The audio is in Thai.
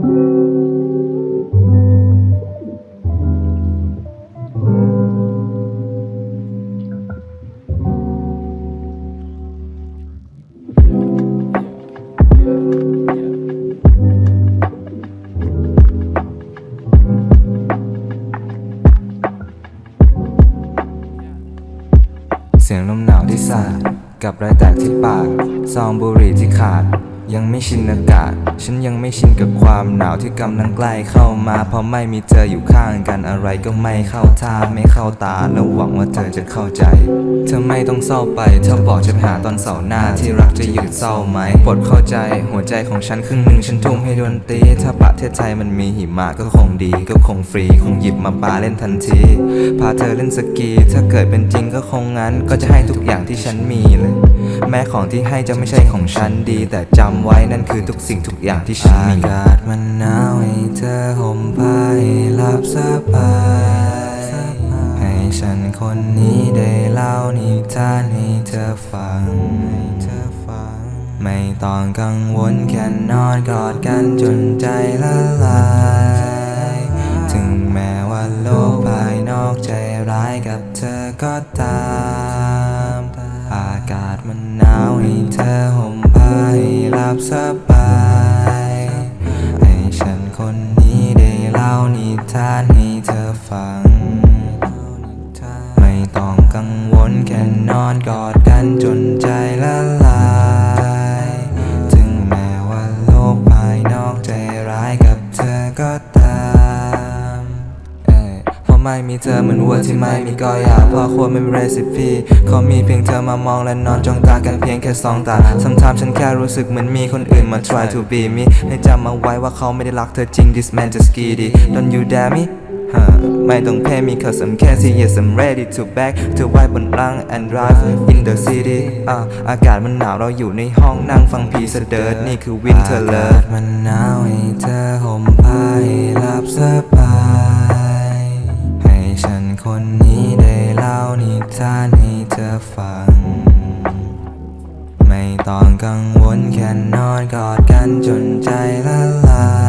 เสียงลมหนาวที่สาดกับรอยแตกที่ปาก ซองบุหรี่ที่ขาด ยังไม่ชินอากาศ ฉันยังไม่ชินกับความหนาวที่กำลังใกล้เข้ามา เพราะไม่มีเธออยู่ข้างกันอะไรก็ไม่เข้าท่าไม่เข้าตา แล้วหวังว่าเธอจะเข้าใจ เธอไม่ต้องเศร้าไป เธอบอกจะไปหาตอนเสาร์หน้าที่รักจะหยุดเศร้าไหมปรดเข้าใจ หัวใจของฉันครึ่งหนึ่งฉันทุ่มให้ดนตรี ถ้าประเทศไทยมันมีหิมะก็คงดีก็คงฟรี คงหยิบมาปาเล่นทันที พาเธอเล่นสกี ถ้าเกิดเป็นจริงก็คงงั้น ก็จะให้ทุกอย่างที่ฉันมีเลย แม้ของที่ให้จะไม่ใช่ของฉันดีแต่จำไว้นั่นคือทุกสิ่งทุกอย่างที่ฉันมีอากาศมันหนาวให้เธอห่มผ้าให้หลับสบายให้ฉันคนนี้ได้เล่านิทานให้เธอฟังให้เธอฟัง ไม่ต้องกังวลแค่นอนกอดกันจนใจละลายถึงแม้ว่าโลกภายนอกใจร้ายกับเธอก็ตาม อากาศมันหนาวให้เธอห่ม บสบายให้ฉันคนนี้ได้เล่านิทานให้เธอฟัง ไม่ต้องกังวลแค่นอนกอดกันจนใจละลาย ถึงแม้ว่าโลกภายนอกใจร้ายกับเธอก็ ไม่มีเธอเหมือนวัวที่ไม่มีก็อยากพราะควรไม่มีเรซิปีขอมีเพียงเธอมามองและนอนจ้องตากันเพียงแค่สองตา Sometimes ฉันแค่รู้สึกเหมือนมีคนอื่นมา try to be me ให้จำเอาไว้ว่าเขาไม่ได้รักเธอจริง This man just giddy Don't you dare me ฮะไม่ต้อง pay me cause I'm c a s y yes I'm ready to back เธอไว้บนหลัง and drive in the city อะอากาศมันหนาวเราอยู่ในห้องนั่งฟังพีเสดิร์ดนี่คือ winter love มันหนาวให้เธอห่มผ้า คนนี้ได้เล่านิทานให้เธอฟัง ไม่ต้องกังวลแค่นอนกอดกันจนใจละลาย